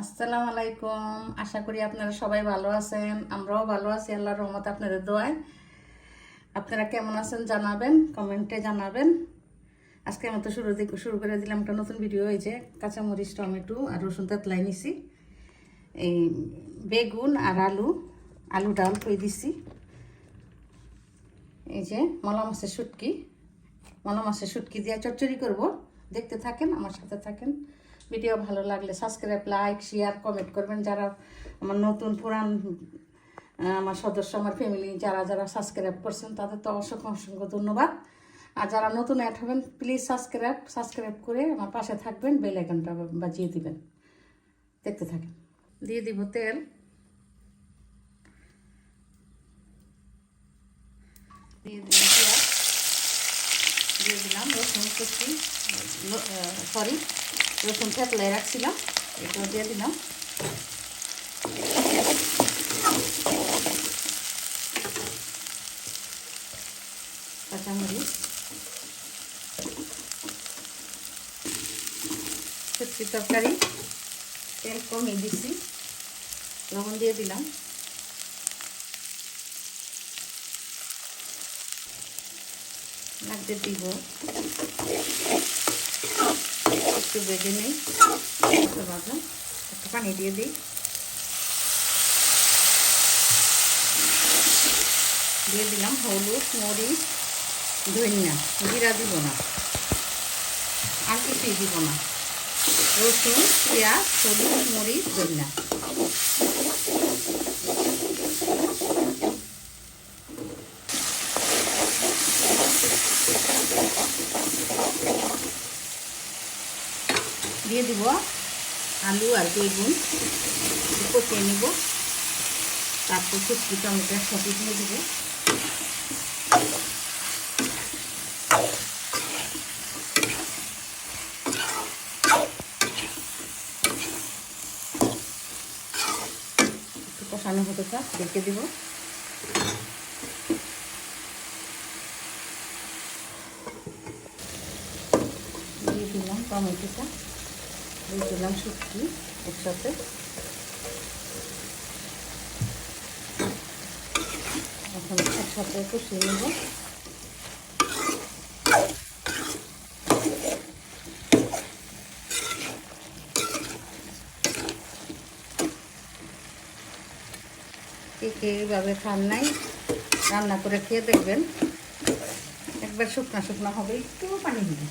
আসসালামু আলাইকুম। আশা করি আপনারা সবাই ভালো আছেন। আমরাও ভালো আছি, আল্লাহর রহমত আপনাদের দোয়ায়। আপনারা কেমন আছেন জানাবেন, কমেন্টে জানাবেন। আজকের মতো শুরু দিক শুরু করে দিলাম একটা নতুন ভিডিও হয়েছে কাঁচামরিচ, টমেটো আর রসুন তেতলাই নিছি। এই বেগুন আর আলু আলু ডাল করে দিছি। এই যে মলা মাছের শুটকি। মলা মাছের শুটকি দিয়ে চচ্চড়ি করব। দেখতে থাকেন, আমার সাথে থাকেন। ভিডিও ভালো লাগলে সাবস্ক্রাইব লাইক শেয়ার কমেন্ট করবেন। যারা আমার নতুন পুরান আমার সদস্য, আমার ফ্যামিলি যারা যারা সাবস্ক্রাইব করছেন, তাদের তো অসংখ্য অসংখ্য ধন্যবাদ। আর যারা নতুন অ্যাড হবেন প্লিজ সাবস্ক্রাইব সাবস্ক্রাইব করে আমার পাশে থাকবেন বেল আইকনটা বাজিয়ে দিবেন। দেখতে থাকেন। দিয়ে দিব তেল। দিয়ে পেঁয়াজ। দিয়ে দিলাম, রসুন কুচি সরি রসুন থেতলাই রাখছিলাম এগুলো দিয়ে দিলাম। কাঁচামরিচ। সত্যি তরকারি, তেল কমিয়ে দিছি, লবণ দিয়ে দিলাম। লাগতে দিব। একটু বেগে নেই। একটু পানি দিয়ে দিই। দিয়ে দিলাম হলুদ, মরিচ, ধনিয়া। জিরা দিব না। আর কিছুই দিব না। রসুন, পেঁয়াজ, হলুদ, মরিচ, ধনিয়া। দিয়ে দিব আলু আর বেগুন। কষিয়ে নিব। তারপর শুকনো টমেটো একসাথে দিয়ে দিব। কষানো হতে রেখে দিব। দিয়ে দিলাম টমেটোটা। দিয়ে দিলাম শুটকি একসাথে। এখন একসাথে কষিয়ে নেব। কে কে খান নাই, রান্না করে খেয়ে দেখবেন। একবার শুকনা শুকনা হবে একটু পানি দিবেন,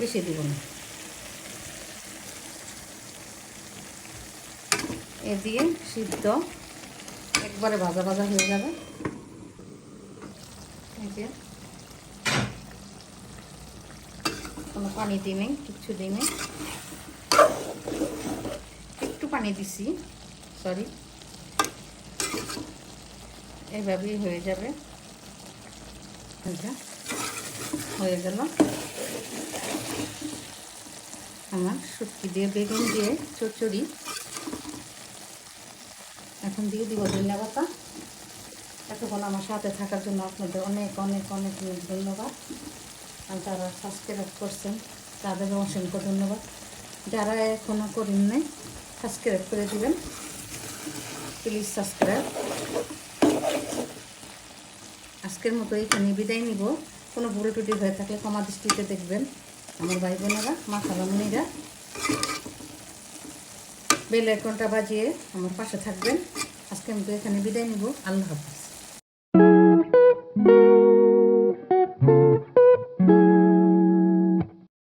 বেশি দিব না। এ দিয়ে সিদ্ধ। একবারে ভাজা ভাজা হয়ে যাবে। কোনো পানি দিই নেই কিচ্ছু দিই নেই একটু পানি দিছি সরি এইভাবেই হয়ে যাবে। হয়ে গেল। আমার শুটকি দিয়ে বেগুন দিয়ে চচ্চড়ি। এখন দিয়ে দিব ধনিয়া পাতা। এতক্ষণ আমার সাথে থাকার জন্য আপনাদের অনেক অনেক অনেক ধন্যবাদ। আর যারা সাবস্ক্রাইব করছেন তাদেরও অসংখ্য ধন্যবাদ। যারা এখনও করেন নাই সাবস্ক্রাইব করে দিবেন। প্লিজ সাবস্ক্রাইব আজকের মতো এখানে বিদায় নিব। কোনো ভুল টুটি হয়ে থাকলে ক্ষমা দৃষ্টিতে দেখবেন। আমার ভাই বোনেরা মা খালামুনিরা বেল আইকনটা বাজিয়ে আমার পাশে থাকবেন। আজকে আমি তো এখানে বিদায় নিব। আল্লাহ হাফিজ।